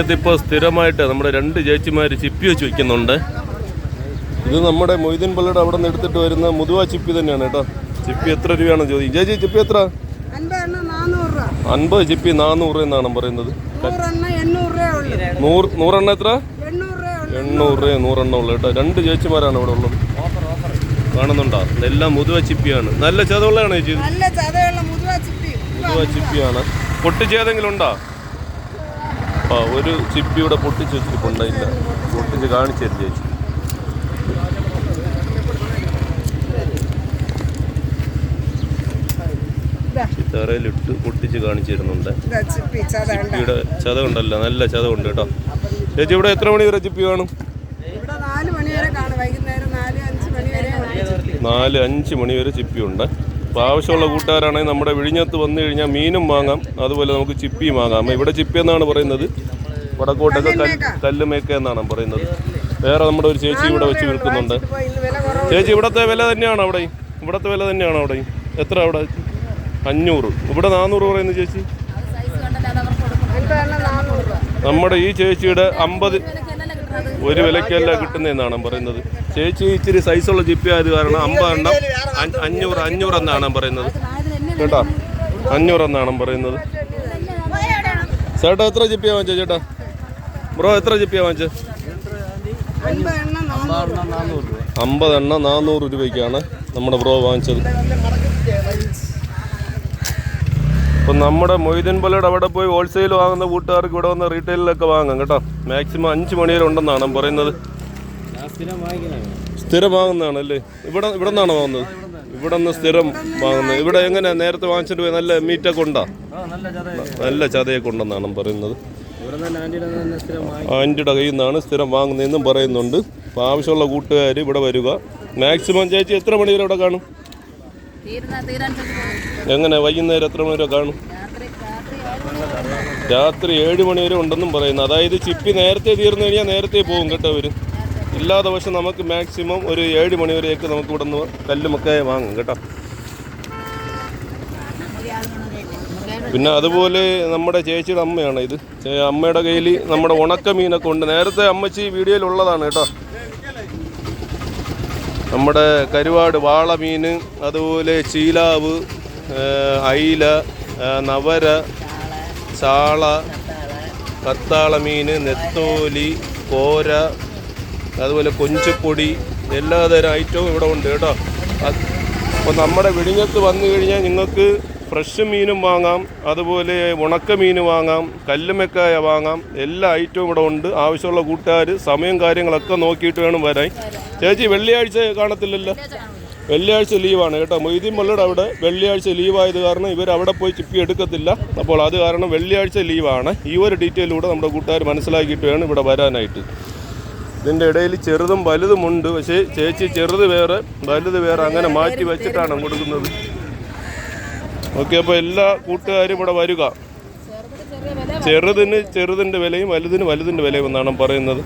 ഇപ്പോൾ സ്ഥിരമായിട്ട് നമ്മുടെ രണ്ട് ചേച്ചിമാർ ചിപ്പി വെച്ച് വയ്ക്കുന്നുണ്ട് ഇത് നമ്മുടെ മൊയ്തീൻ പള്ളിയുടെ അവിടെ നിന്ന് എടുത്തിട്ട് വരുന്ന മുതുവ ചിപ്പി തന്നെയാണ് കേട്ടോ. ചിപ്പി എത്ര രൂപയാണ് ചോദിക്കും. ചേച്ചി ചിപ്പി എത്ര? അൻപത് ചിപ്പി നാനൂറ് എന്നാണ് പറയുന്നത്. നൂറെണ്ണ എത്ര? എണ്ണൂറ് രൂപ നൂറെണ്ണ ഉള്ളു കേട്ടോ. രണ്ട് ചേച്ചിമാരാണ് ഇവിടെ ഉള്ളത്. കാണുന്നുണ്ടോ? ഇതെല്ലാം മുതുവ ചിപ്പിയാണ്. നല്ല ചതവുള്ളതാണ് ചേച്ചി ഇത്? നല്ല ചതയുള്ള മുതുവ ചിപ്പി. മുതുവ ചിപ്പിയാണ്. പൊട്ടിച്ചേതെങ്കിലും ഉണ്ടോ? ആ ഒരു ചിപ്പി ഇവിടെ പൊട്ടിച്ച് വെച്ചിട്ടുണ്ട് ഇല്ല പൊട്ടിച്ച് കാണിച്ചു തരും ചേച്ചി. തറയിലിട്ട് പൊട്ടിച്ച് കാണിച്ചു തരുന്നുണ്ട്. ചിപ്പി ചിപ്പിയുടെ ചതവുണ്ടല്ലോ നല്ല ചതവുണ്ട് കേട്ടോ. ചേച്ചി ഇവിടെ എത്ര മണി വരെ ചിപ്പി കാണും? നാല് അഞ്ച് മണി വരെ ഉണ്ട്. അപ്പോൾ ആവശ്യമുള്ള കൂട്ടുകാരാണെങ്കിൽ നമ്മുടെ വിഴിഞ്ഞത്ത് വന്നു കഴിഞ്ഞാൽ മീനും വാങ്ങാം. അതുപോലെ നമുക്ക് ചിപ്പിയും വാങ്ങാം. ഇവിടെ ചിപ്പി എന്നാണ് പറയുന്നത്? വടക്കോട്ടൊക്കെ കല്ല് കല്ലുമേക്ക എന്നാണ് പറയുന്നത്. വേറെ നമ്മുടെ ഒരു ചേച്ചി ഇവിടെ വെച്ച് വിൽക്കുന്നുണ്ട്. ചേച്ചി ഇവിടത്തെ വില തന്നെയാണോ അവിടെ? ഇവിടത്തെ വില തന്നെയാണോ അവിടെ? എത്ര അവിടെ? അഞ്ഞൂറ്. ഇവിടെ നാനൂറ് പറയുന്നു ചേച്ചി. നമ്മുടെ ഈ ചേച്ചിയുടെ അമ്പത് ഒരു വിലക്കല്ല കിട്ടുന്നതെന്നാണ് പറയുന്നത്. ചേച്ചി ഇച്ചിരി സൈസുള്ള ജിപ്പി ആയത് കാരണം അമ്പതെണ്ണം അഞ്ഞ- അഞ്ഞൂറ് അഞ്ഞൂറ് എന്നാണ് പറയുന്നത്. കേട്ടോ? അഞ്ഞൂറ് എന്നാണ് പറയുന്നത്. ചേട്ടാ എത്ര ജിപ്പിയാ വാങ്ങിച്ചത് ചേട്ടാ? ബ്രോ എത്ര ജിപ്പിയാ വാങ്ങിച്ചത് അമ്പതെണ്ണ നാനൂറ് രൂപയ്ക്കാണ് നമ്മുടെ ബ്രോ വാങ്ങിച്ചത്. ഇപ്പം നമ്മുടെ മൊയ്തീൻ പലയുടെ അവിടെ പോയി ഹോൾസെയിൽ വാങ്ങുന്ന കൂട്ടുകാർക്ക് ഇവിടെ വന്ന് റീറ്റെയിലൊക്കെ വാങ്ങാം കേട്ടോ. മാക്സിമം അഞ്ച് മണിയിലുണ്ടെന്നാണ് വരെ ഉണ്ടെന്നാണ് പറയുന്നത്. സ്ഥിരം വാങ്ങുന്നതാണ് അല്ലേ ഇവിടെ ഇവിടെ നിന്നാണ് വാങ്ങുന്നത്? ഇവിടെ നിന്ന് സ്ഥിരം വാങ്ങുന്നത്. ഇവിടെ എങ്ങനെ നേരത്തെ വാങ്ങിച്ചിട്ട് പോയി നല്ല മീറ്റൊക്കെ ഉണ്ടോ? നല്ല ചതയൊക്കെ ഉണ്ടെന്നാണ് പറയുന്നത്. ആന്റിയുടെ കയ്യിൽ നിന്നാണ് സ്ഥിരം വാങ്ങുന്നതെന്നും പറയുന്നുണ്ട്. അപ്പോൾ ആവശ്യമുള്ള കൂട്ടുകാർ ഇവിടെ വരിക. മാക്സിമം ചേച്ചി എത്ര മണി വരെ ഇവിടെ കാണും? എങ്ങനെ? വൈകുന്നേരം എത്ര മണി വരെ കാണും? രാത്രി ഏഴ് മണി വരെ. ഉണ്ടെന്നും പറയുന്നു. അതായത് ചിപ്പി നേരത്തെ തീർന്നു കഴിഞ്ഞാൽ നേരത്തെ പോകും കേട്ടോ അവർ ഇല്ലാതെ ദിവസവും നമുക്ക് മാക്സിമം ഒരു ഏഴ് മണി വരെയൊക്കെ നമുക്ക് ഇവിടെ നിന്ന് കല്ലുമൊക്കെ വാങ്ങും കേട്ടോ. പിന്നെ അതുപോലെ നമ്മുടെ ചേച്ചിയുടെ അമ്മയാണ് ഇത്. അമ്മയുടെ കയ്യിൽ നമ്മുടെ ഉണക്ക മീനൊക്കെ ഉണ്ട്. നേരത്തെ അമ്മച്ചി വീഡിയോയിൽ ഉള്ളതാണ് കേട്ടോ. നമ്മുടെ കരുവാട് വാള മീൻ അതുപോലെ ചീലാവ് അയില നവര ചാള കത്താള നെത്തോലി കോര അതുപോലെ കൊഞ്ചപ്പൊടി എല്ലാതരം ഐറ്റവും ഇവിടെ ഉണ്ട് കേട്ടോ. അപ്പോൾ നമ്മുടെ വിഴിഞ്ഞത്ത് വന്നു കഴിഞ്ഞാൽ നിങ്ങൾക്ക് ഫ്രഷ് മീനും വാങ്ങാം അതുപോലെ ഉണക്ക മീൻ വാങ്ങാം കല്ലുമെക്കായ വാങ്ങാം എല്ലാ ഐറ്റവും ഇവിടെ ഉണ്ട്. ആവശ്യമുള്ള കൂട്ടുകാർ സമയം കാര്യങ്ങളൊക്കെ നോക്കിയിട്ട് വേണം വരാൻ. ചേച്ചി വെള്ളിയാഴ്ച കാണത്തില്ലല്ലോ? വെള്ളിയാഴ്ച ലീവാണ് കേട്ടോ. മൊയ്തീൻ പള്ളിയുടെ അവിടെ വെള്ളിയാഴ്ച ലീവായത് കാരണം ഇവർ അവിടെ പോയി ചിപ്പി എടുക്കത്തില്ല. അപ്പോൾ അത് കാരണം വെള്ളിയാഴ്ച ലീവാണ്. ഈ ഒരു ഡീറ്റെയിലൂടെ നമ്മുടെ കൂട്ടുകാർ മനസ്സിലാക്കിയിട്ട് വേണം ഇവിടെ വരാനായിട്ട്. ഇതിന്റെ ഇടയിൽ ചെറുതും വലുതുമുണ്ട് പക്ഷേ ചേച്ചി ചെറുത് വേറെ വലുത് വേറെ അങ്ങനെ മാറ്റി വെച്ചിട്ടാണ് കൊടുക്കുന്നത്. ഓക്കെ അപ്പോൾ എല്ലാ കൂട്ടുകാരും ഇവിടെ വരിക. ചെറുതിന് ചെറുതിന്റെ വിലയും വലുതിന് വലുതിന്റെ വിലയും എന്നാണ് പറയുന്നത്.